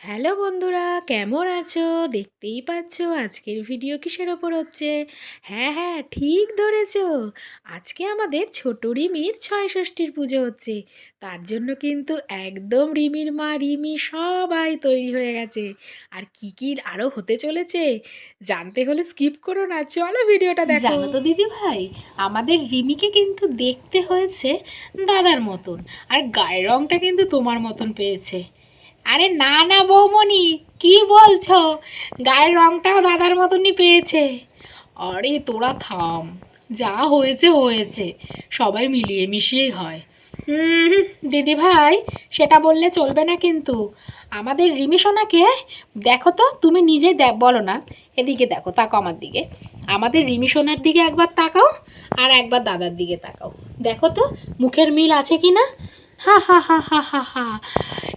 Hello বন্ধুরা, কেমন আছো? দেখতেই পাচ্ছ আজকের ভিডিও কিসের ওপর হচ্ছে? হ্যাঁ হ্যাঁ ঠিক ধরেছ। আজকে আমাদের ছোট রিমির ছয় ষষ্ঠীর পুজো হচ্ছে। তার জন্য কিন্তু একদম রিমির মা, রিমি সবাই তৈরি হয়ে গেছে। আর কি কি আরও হতে চলেছে, জানতে হলে স্কিপ করো না। চলো ভিডিওটা দেখো। তো দিদি ভাই আমাদের রিমিকে কিন্তু দেখতে হয়েছে দাদার মতন। আর গায়ের রংটা কিন্তু তোমার মতন পেয়েছে। আরে না না বৌমণি, কি বলছো? গায়ের রংটাও দাদার মতনই পেয়েছে। আরে তোরা থাম, যা হয়েছে হয়েছে, সবাই মিলিয়ে মিশিয়েই হয়। হুম দিদি ভাই সেটা বললে চলবে না কিন্তু। আমাদের রিমি সোনাকে দেখো তো, তুমি নিজে বলো না। এদিকে দেখো তাকো আমার দিকে। আমাদের রিমি সোনার দিকে একবার তাকাও, আর একবার দাদার দিকে তাকাও। দেখো তো, মুখের মিল আছে কি না হা হা হা হা হা হা।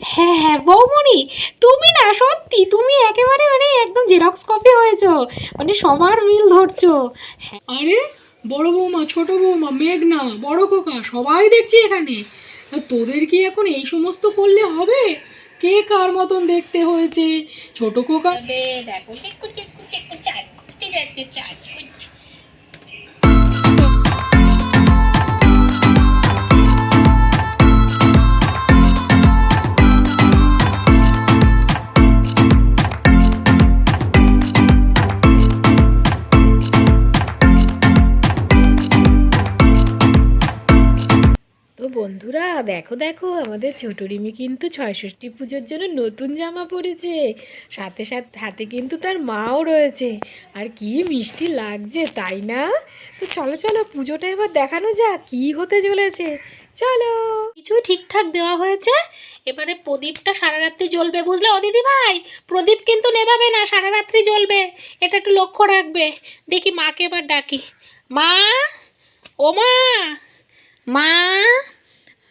হ্যাঁ হ্যাঁ বৌমণি তুমি না সত্যি তুমি একেবারে মানে একদম জেরক্স কপি হয়েছো। মানে সবার মিল ধরছো। আরে বড় বৌমা ছোট বৌমা মেঘনা বড় খোকা সবাই দেখছি এখানে। তা তোদের কি এখন এই সমস্ত করলে হবে? কে কার মতন দেখতে হয়েছে? ছোট খোকা দেখো দেখো দেখো, আমাদের ছোট রিমি কিন্তু ছয়ষষ্ঠী পুজোর জন্য নতুন জামা পরেছে। সাথে সাথে, হাতে কিন্তু তার মাও রয়েছে। আর কি মিষ্টি লাগছে, তাই না? তো চলো চলো, পুজোটা এবার দেখানো যাক, কি হতে চলেছে। চলো। কিছু ঠিকঠাক দেওয়া হয়েছে। এবারে প্রদীপটা সারা রাত্রি জ্বলবে বুঝলে? ও দিদি ভাই, প্রদীপ কিন্তু নেভাবে না সারা রাত্রি জ্বলবে। এটা একটু লক্ষ্য রাখবে। দেখি মাকে এবার ডাকি। মা, ও মা মা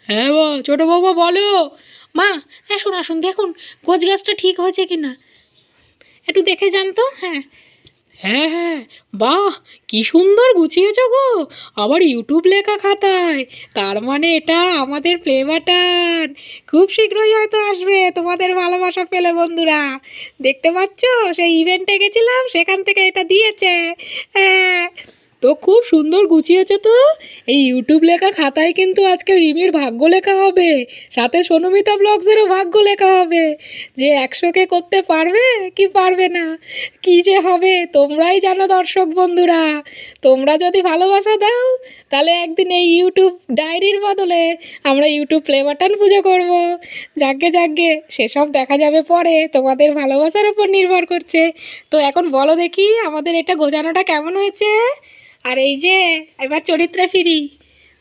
হ্যাঁ বা ছোট বৌমা বলো। মা আসুন আসুন দেখুন গোছ গাছটা ঠিক হয়েছে কি না একটু দেখে যান তো হ্যাঁ। হ্যাঁ হ্যাঁ বাহ, কি সুন্দর গুছিয়েছ গো। আবার ইউটিউব লেখা খাতায়, তার মানে এটা আমাদের প্লে বাটন খুব শীঘ্রই হয়তো আসবে তোমাদের ভালোবাসা পেলে বন্ধুরা। দেখতে পাচ্ছ, সেই ইভেন্টে গেছিলাম, সেখান থেকে এটা দিয়েছে। হ্যাঁ। তো খুব সুন্দর গুছিয়েছো তো? এই ইউটিউব লেখা খাতায় কিন্তু আজকে রিমির ভাগ্য লেখা হবে। সাথে সোনমিতা ব্লগসেরও ভাগ্য লেখা হবে। যে একশোকে করতে পারবে কি পারবে না? কি যে হবে? তোমরাই জানো দর্শক বন্ধুরা। তোমরা যদি ভালোবাসা দাও, তাহলে একদিন এই ইউটিউব ডায়েরির বদলে আমরা ইউটিউব প্লে বাটন পুজো করব। যাকে যাকে সেসব দেখা যাবে পরে। তোমাদের ভালোবাসার উপর নির্ভর করছে। তো এখন বলো দেখি, আমাদের এটা গোছানোটা কেমন হয়েছে? আর এই যে, এবার চরিত্রে ফিরি।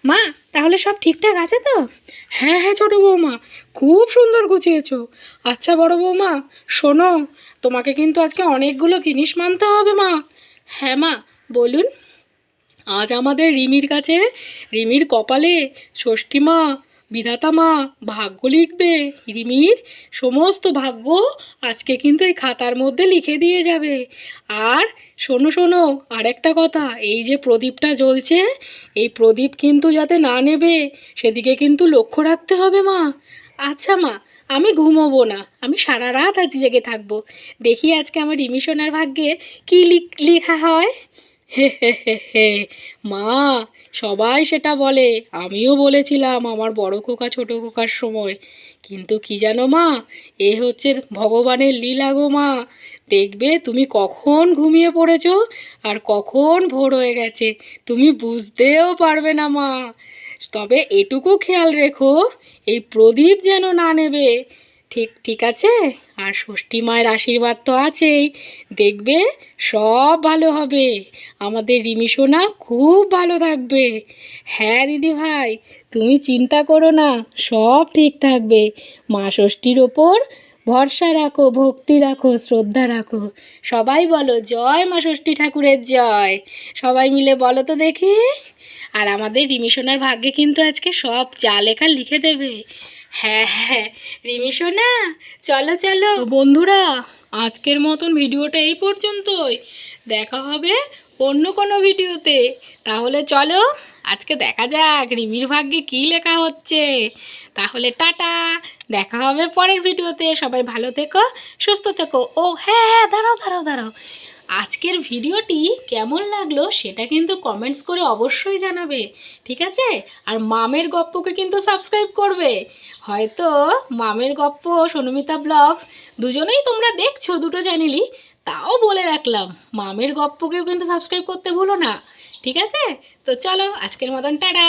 মা, তাহলে সব ঠিকঠাক আছে তো? হ্যাঁ হ্যাঁ ছোটো বৌমা, খুব সুন্দর গুছিয়েছো। আচ্ছা বড় বৌমা, শোনো, তোমাকে কিন্তু আজকে অনেকগুলো জিনিস মানতে হবে, মা। হ্যাঁ মা, বলুন। আজ আমাদের রিমির কাছে, রিমির কপালে ষষ্ঠী মা বিধাতা মা ভাগ্য লিখবে। রিমির সমস্ত ভাগ্য আজকে কিন্তু এই খাতার মধ্যে লিখে দিয়ে যাবে। আর শোনো শোনো, আরেকটা কথা, এই যে প্রদীপটা জ্বলছে, এই প্রদীপ কিন্তু যাতে না নেবে, সেদিকে কিন্তু লক্ষ্য রাখতে হবে মা। আচ্ছা মা, আমি ঘুমোবো না, আমি সারা রাত আজ জেগে থাকব। দেখি আজকে আমার রিমিশনের ভাগ্যে কী লেখা হয়। হে হে হে মা, সবাই সেটা বলে। আমিও বলেছিলাম আমার বড় খোকা, ছোটো খোকার সময়। কিন্তু কি জানো মা? এ হচ্ছে ভগবানের লীলা গো মা। দেখবে তুমি কখন ঘুমিয়ে পড়েছো আর কখন ভোর হয়ে গেছে। তুমি বুঝতেও পারবে না মা। তবে এটুকু খেয়াল রেখো, এই প্রদীপ যেন না নেবে। ঠিক ঠিক আছে? আর ষষ্ঠী মায়ের আশীর্বাদ তো আছেই। দেখবে, সব ভালো হবে। আমাদের রিমি সোনা খুব ভালো থাকবে। হ্যাঁ দিদি ভাই তুমি চিন্তা করো না, সব ঠিক থাকবে। মা ষষ্ঠীর ওপর ভরসা রাখো, ভক্তি রাখো, শ্রদ্ধা রাখো। সবাই বলো, জয় মা ষষ্ঠী ঠাকুরের জয়। সবাই মিলে বলো তো দেখি। আর আমাদের রিমি সোনার ভাগ্যে কিন্তু আজকে সব যা লেখা লিখে দেবে। হ্যাঁ হ্যাঁ। রিমি সোনা, চলো চলো। বন্ধুরা, আজকের মতন ভিডিওটা এই পর্যন্তই। দেখা হবে অন্য কোনো ভিডিওতে। তাহলে চলো, আজকে দেখা যাক রিমির ভাগ্যে কী লেখা হচ্ছে। তাহলে টাটা, দেখা হবে পরের ভিডিওতে। সবাই ভালো থেকো, সুস্থ থেকো। ও হ্যাঁ হ্যাঁ দাঁড়াও দাঁড়াও দাঁড়াও। আজকের ভিডিওটি কেমন লাগল সেটা কিন্তু কমেন্টস করে অবশ্যই জানাবে, ঠিক আছে? আর মামের গপ্পকে কিন্তু সাবস্ক্রাইব করবে। হয়তো মামের গপ্প, সোনমিতা ব্লগস, দুজনেই তোমরা দেখছ দুটো চ্যানেলই তাও বলে রাখলাম, মামের গপ্পকেও কিন্তু সাবস্ক্রাইব করতে ভুলো না, ঠিক আছে? তো চলো, আজকের মতন, টাটা!